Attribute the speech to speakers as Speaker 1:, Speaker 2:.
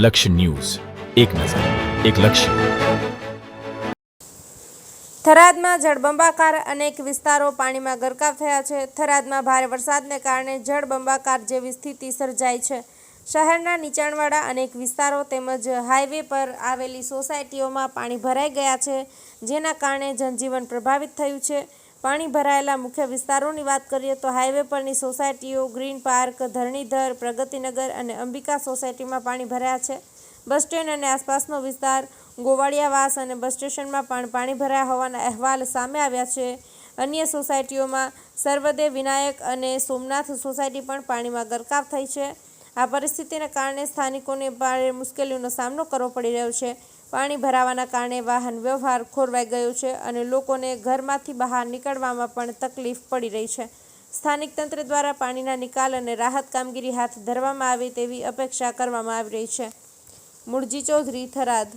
Speaker 1: લક્ષ્ય ન્યૂઝ. એક નજર, એક લક્ષ્ય.
Speaker 2: થરાદમાં જળબંબાકાર અનેક વિસ્તારો પાણીમાં ગરકાવ થયા છે. થરાદમાં ભારે વરસાદને કારણે જળબંબાકાર જેવી સ્થિતિ સર્જાઈ છે. શહેરના નીચાણવાળા અનેક વિસ્તારો તેમજ હાઈવે પર આવેલી સોસાયટીઓમાં પાણી ભરાઈ ગયા છે, જેના કારણે જનજીવન પ્રભાવિત થયું છે. પાણી ભરાયેલા મુખ્ય વિસ્તારોની વાત કરીએ તો હાઈવે પરની સોસાયટીઓ, ગ્રીન પાર્ક, ધરણીધર, પ્રગતિનગર અને અંબિકા સોસાયટીમાં પાણી ભરાયા છે. બસ સ્ટેન્ડ અને આસપાસનો વિસ્તાર, ગોવાળિયાવાસ અને બસ સ્ટેશનમાં પણ પાણી ભરાયા હોવાના અહેવાલ સામે આવ્યા છે. અન્ય સોસાયટીઓમાં સર્વદેવ વિનાયક અને સોમનાથ સોસાયટી પણ પાણીમાં ગરકાવ થઈ છે. આ પરિસ્થિતિના કારણે સ્થાનિકોને ભારે મુશ્કેલીઓનો સામનો કરવો પડી રહ્યો છે. પાણી ભરાવાના કારણે વાહન વ્યવહાર ખોરવાઈ ગયો છે અને લોકોને ઘરમાંથી બહાર નીકળવામાં પણ તકલીફ પડી રહી છે. સ્થાનિક તંત્ર દ્વારા પાણીના નિકાલ અને રાહત કામગીરી હાથ ધરવામાં આવે તેવી અપેક્ષા કરવામાં આવી રહી છે. મુળજી ચૌધરી થરાદ